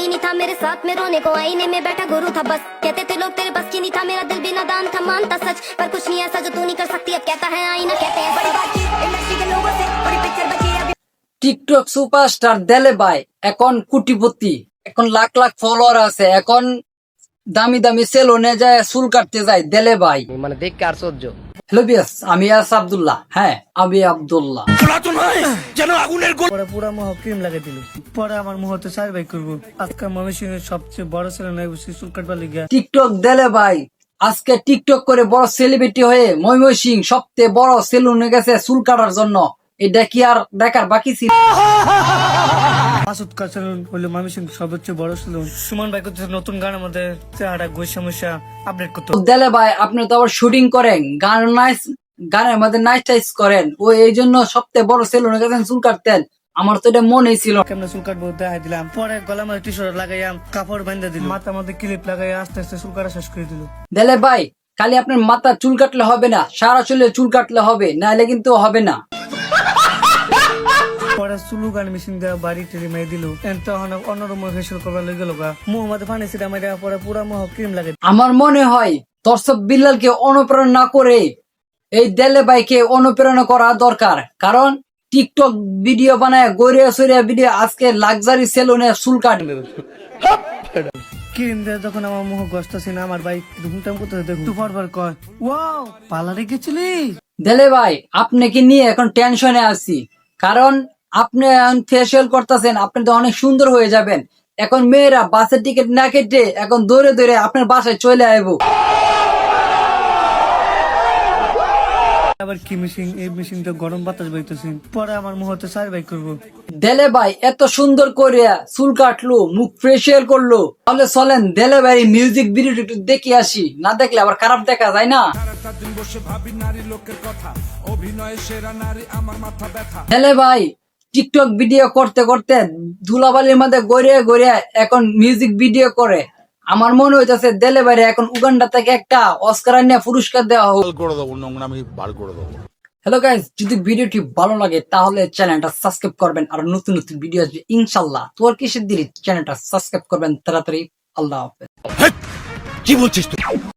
कोई नहीं था मेरे साथ में रोने को आईने में बैठा गुरु था बस कहते थे लोग तेरे बस की नहीं था मेरा दिल भी नादान था मानता सच पर कुछ नहीं ऐसा जो तू नहीं कर सकती अब कहता है आईना कहते हैं बड़ी बातचीत इंडस्ट्री के लोगों से बड़ी पिक्चर बची अभी টিকটক সুপারস্টার দেলে ভাই এখন কোটিপতি এখন লাখ লাখ ফলোয়ার আছে এখন দামি দামি সেলুনে যায় চুল কাটতে যায় দেলে ভাই মানে দেখকে আশ্চর্য হ্যালো বিয়াস আমি আস আব্দুল্লাহ হ্যাঁ আমি আব্দুল্লাহ পরে পুরা মুহ ক্রিম লাগিয়ে দিল পরে আমার মুহতে সার্ভাই করব। ময়মনসিংহের সবচেয়ে বড় ছেলে নয় চুল কাটবার লিগা টিকটক দেলে ভাই আজকে টিকটক করে বড় সেলিব্রিটি হয়ে ময়মনসিং সবচেয়ে বড় সেলুনে গেছে চুল কাটার জন্য। এটা কি আর দেখার বাকি ছিল? মাসুদ কাচালুন হলো ময়মনসিংহ সর্বোচ্চ বড় সেলুন সুমন ভাই করতেছে নতুন গানের মধ্যে চেহারা সমস্যা আপডেট করতে। দেলে ভাই আপনি তো আবার শুটিং করেন। গান নাইস গানের মধ্যে নাইস টাইস করেন। ও এই জন্য সবচেয়ে বড় সেলুনে গেছেন চুল কাটতেন। আমার তো এটা মনেই ছিল কেমন চুল কাটবো দেখাই দিলাম। পরে গলা মধ্যে টি শার্ট লাগাইয়াম কাপড় বান্ধা দিল। মাথার মধ্যে ক্লিপ লাগাই আস্তে আস্তে চুল কাটা শেষ করে দিল। দেলে ভাই খালি আপনার মাথা চুল কাটলে হবে না সারা চুলে চুল কাটলে হবে নাহলে কিন্তু হবে না। পরে চুলু গান মেশিন দেওয়া বাড়ি টেরি মাই দিল। তখন অন্যরকম ফেসিয়াল করবার লেগে গেল মুহ মধ্যে পানি ছিটা মাই দেওয়ার পরে পুরা মুহ ক্রিম লাগে। আমার মনে হয় দর্শক বিল্লালকে অনুপ্রেরণা না করে এই দেলে ভাইকে অনুপ্রেরণা করা দরকার। কারণ টিকটক ভিডিও বানায় গড়িয়া সরিয়া ভিডিও আজকে লাক্সারি সেলুনে চুল কাটবে। যখন আমার মুহ গস্ত না আমার বাইক ঘুমটাম করতে দেখুন। তুই পরবার কয় ওয়াও পার্লারে গেছিলি? দেলে ভাই আপনাকে নিয়ে এখন টেনশনে আছি? কারণ আপনি এখন ফেসিয়াল করতেছেন আপনি তো অনেক সুন্দর হয়ে যাবেন। এখন মেয়েরা বাসের টিকিট না কেটে এখন দৌড়ে দৌড়ে আপনার বাসায় চলে আইবো। আবার কি মেশিন? এই মেশিনটা গরম বাতাস বইতেছে। পরে আমার মুহূর্তে সার্ভাই করব। দেলে ভাই, এত সুন্দর চুল কাটলো, মুখ ফেসিয়াল করল। তাহলে চলেন, দেলে ভাই মিউজিক ভিডিও একটু দেখে আসি। না দেখলে আবার খারাপ দেখা যায় না? দেলে ভাই টিকটক ভিডিও করতে করতে ধুলাবালির মধ্যে গড়িয়ে গড়িয়ে এখন মিউজিক ভিডিও করে। আমার মনে হইতেছে দেলে বাইরে এখন উগান্ডা থেকে একটা অস্কার নিয়ে পুরস্কার দেওয়া হোক। করে দেবো নোংরামি বার করে দেবো হ্যালো গাইজ যদি ভিডিওটি ভালো লাগে তাহলে চ্যানেলটা সাবস্ক্রাইব করবেন আর নতুন নতুন ভিডিও আসবে ইনশাল্লাহ তোর কিসের দিলি? চ্যানেলটা সাবস্ক্রাইব করবেন তাড়াতাড়ি। আল্লাহ হাফেজ। কি বলছিস তুই?